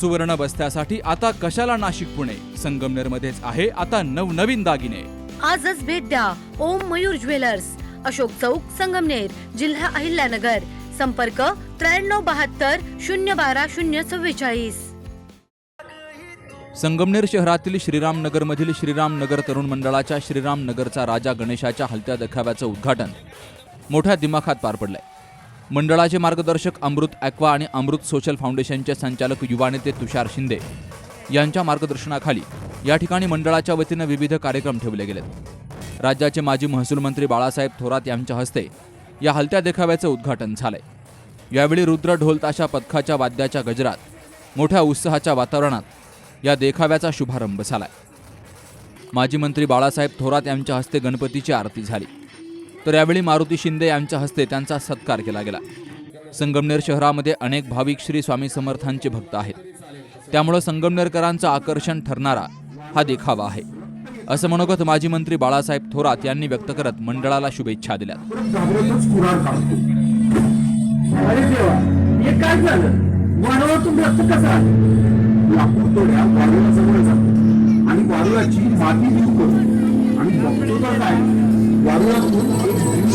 सुवर्ण बस्त्यासाठी आता कशाला नाशिक पुणे? संगमनेर मध्येच आहे आता नवनवीन दागिने. आजच भेट द्या ओम मयूर ज्वेलर्स. अशोक चौक संगमनेर जिल्हा अहिल्यानगर. संपर्क त्र्याण्णव बहात्तर शून्य बारा शून्य चव्वेचाळीस. संगमनेर शहरातील श्रीरामनगरमधील श्रीरामनगर तरुण मंडळाच्या श्रीरामनगरचा राजा गणेशाच्या हलत्या देखाव्याचं उद्घाटन. मोठ्या दिमाखात पार पडलंय. मंडळाचे मार्गदर्शक अमृत ॲक्वा आणि अमृत सोशल फाउंडेशनचे संचालक युवा नेते तुषार शिंदे यांच्या मार्गदर्शनाखाली या ठिकाणी मंडळाच्या वतीनं विविध कार्यक्रम ठेवले गेलेत. राज्याचे माजी महसूल मंत्री बाळासाहेब थोरात यांच्या हस्ते या हलत्या देखाव्याचं उद्घाटन झालंय. यावेळी रुद्र ढोलताशा पथकाच्या वाद्याच्या गजरात मोठ्या उत्साहाच्या वातावरणात या देखाव्याचा शुभारंभ झालाय. माजी मंत्री बाळासाहेब थोरात यांच्या हस्ते गणपतीची आरती झाली. तर यावेळी मारुती शिंदे यांच्या हस्ते त्यांचा सत्कार केला गेला. संगमनेर शहरामध्ये अनेक भाविक श्री स्वामी समर्थांचे भक्त आहेत. त्यामुळं संगमनेरकरांचं आकर्षण ठरणारा हा देखावा आहे. असं मनोगत माजी मंत्री बाळासाहेब थोरात यांनी व्यक्त करत मंडळाला शुभेच्छा दिल्या काय वारुळातून आणि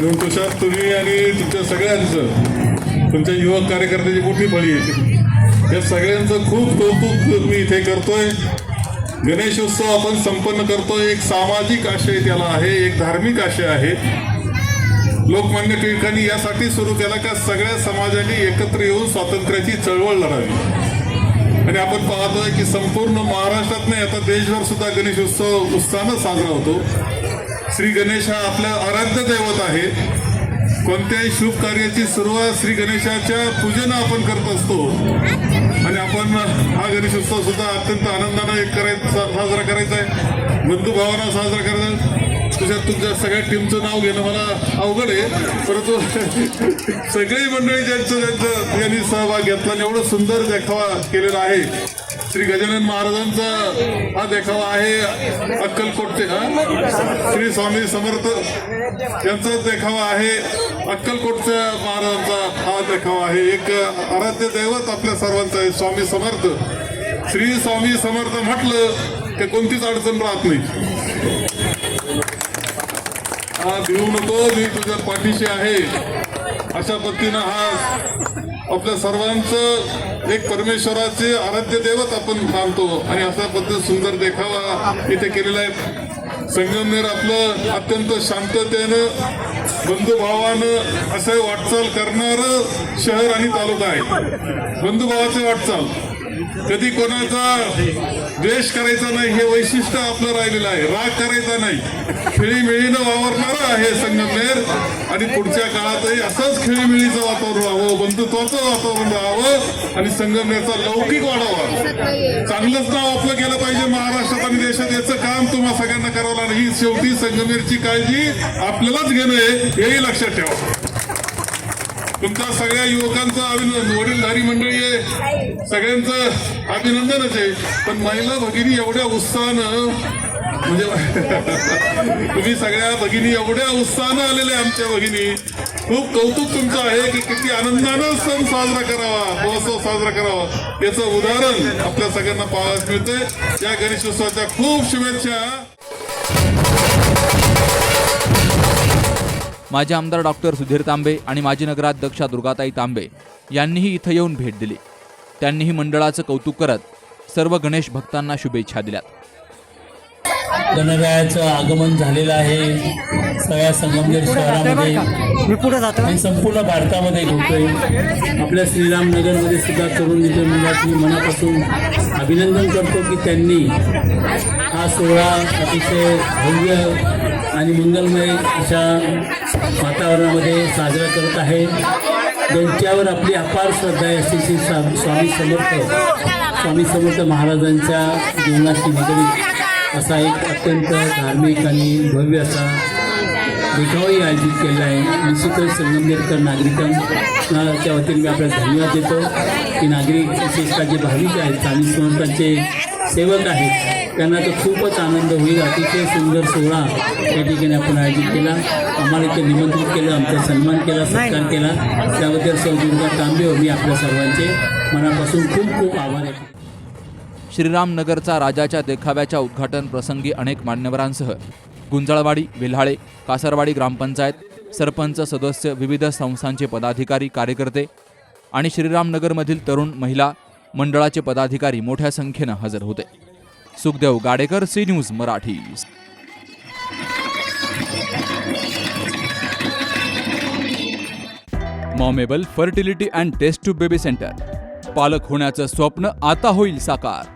म्हणून तुषार तुम्ही आणि तुमच्या सगळ्यांचं तुमच्या युवक कार्यकर्त्याची मोठी बळी आहे. या सगळ्यांचं खूप कौतुक मी इथे करतोय. गणेशोत्सव आपण संपन्न करतोय. एक सामाजिक आशय त्याला आहे एक धार्मिक आशय आहे. लोकमान्य टिळकांनी यासाठी सुरू केला का सगळ्या समाजाने एकत्र येऊन स्वातंत्र्याची चळवळ लढावी. आणि आपण पाहतोय की संपूर्ण महाराष्ट्रात नाही आता देशभर सुद्धा गणेशोत्सव उत्साहानं साजरा होतो. श्री गणेश हा आपलं आराध्य दैवत आहे. कोणत्याही शुभ कार्याची सुरुवात श्री गणेशाच्या पूजेनं आपण करत असतो. आणि आपण हा गणेशोत्सव सुद्धा अत्यंत आनंदानं एक करायचा साजरा करायचा आहे. बंधुभावानं साजरा करायचा आहे. तुझ्या तुमच्या सगळ्या टीमचं नाव घेणं मला अवघड आहे. परंतु सगळी मंडळी ज्यांचं ज्यांचं यांनी सहभाग घेतला आणि एवढं सुंदर देखावा केलेला आहे. श्री गजानन महाराजांचा हा देखावा आहे अक्कलकोटचे हा? श्री स्वामी समर्थ यांचा देखावा आहे अक्कलकोटच्या महाराजांचा हा देखावा आहे. एक आराध्य दैवत आपल्या सर्वांचं आहे स्वामी समर्थ. श्री स्वामी समर्थ म्हटलं की कोणतीच अडचण राहत नाही. हा देऊ नको मी तुझ्या पाठीशी आहे. अशा पद्धतीनं हा आपल्या सर्वांचं एक परमेश्वराचे आराध्य देवत आपण मानतो. आणि असा पद्धत सुंदर देखावा इथे केलेला आहे. संगमनेर आपलं अत्यंत शांततेनं बंधुभावानं असं वाटचाल करणार शहर आणि तालुका आहे. बंधुभावाचे वाटचाल. कधी कोणाचा द्वेष करायचा नाही हे वैशिष्ट्य आपलं राहिलेलं आहे. राग करायचा नाही. खेळीमेळीनं वावरणं आहे संगमनेर. आणि पुढच्या काळातही असंच खेळीमेळीचं वातावरण राहावं बंधुत्वाचं वातावरण राहावं आणि संगमनेरचा लौकिक वाढावा. चांगलंच नाव आपलं केलं पाहिजे महाराष्ट्रात आणि देशात. याचं काम तुम्हा सगळ्यांना करावं लागेल. ही शेवटी संगमनेरची काळजी आपल्यालाच घेणं आहे हेही लक्षात ठेवा. तुमच्या सगळ्या युवकांचं अभिनंदन. वडीलधारी मंडळी आहे. सगळ्यांचं अभिनंदनच आहे. पण महिला भगिनी एवढ्या उत्साहानं म्हणजे तुम्ही सगळ्या भगिनी एवढ्या उत्साहानं आलेल्या आमच्या भगिनी. खूप कौतुक तुमचं आहे की किती आनंदानं सण साजरा करावा महोत्सव साजरा करावा. याचं उदाहरण आपल्या सगळ्यांना पाहायला मिळते. या गणेशोत्सवाच्या खूप शुभेच्छा. माजी आमदार डॉक्टर सुधीर तांबे आणि माजी नगराध्यक्षा दुर्गाताई तांबे यांनीही इथं येऊन भेट दिली. त्यांनीही मंडळाचं कौतुक करत सर्व गणेश भक्तांना शुभेच्छा दिल्यात. गणरायाचं आगमन झालेलं आहे. सगळ्या संगमनेर शहरामध्ये आणि संपूर्ण भारतामध्ये होतोय. आपल्या श्रीरामनगरमध्ये सुद्धा तरुण मित्र मंडळाचं मी मनापासून अभिनंदन करतो की त्यांनी हा सोहळा अतिशय भव्य आणि मंगलमय अशा वातावरणामध्ये साजरा करत आहे. त्यांच्यावर आपली अपार श्रद्धा आहे अशी श्री स्वामी समर्थ स्वामी समर्थ महाराजांच्या जीवनाशी निगडीत. असा एक अत्यंत धार्मिक आणि भव्य असा देखावाही आयोजित केला आहे. निश्चितच संगमनेरकर नागरिकांच्या वतीने मी आपल्याला धन्यवाद देतो की नागरिक विशेषतः जे भाविक आहेत स्वामी समर्थांचे सेवक आहेत. त्यांना तर खूपच आनंद होईल. अतिशय सुंदर सोहळा या ठिकाणी आपण आयोजित केला. आम्हाला इथे निमंत्रित केलं आमचा सन्मान केला सत्कार केला. त्याबद्दल सौ दुर्गा तांबे हो मी आपल्या सर्वांचे मनापासून खूप खूप आभार आहे. श्रीरामनगरचा राजाच्या देखाव्याच्या उद्घाटन प्रसंगी अनेक मान्यवरांसह गुंजाळवाडी वेल्हाळे कासरवाडी ग्रामपंचायत सरपंच सदस्य विविध संस्थांचे पदाधिकारी कार्यकर्ते आणि श्रीरामनगरमधील तरुण महिला मंडळाचे पदाधिकारी मोठ्या संख्येनं हजर होते. Sukhdev Gadekar C news Marathi. Momable fertility and test tube baby centre. पालक होण्याचं स्वप्न आता होईल साकार.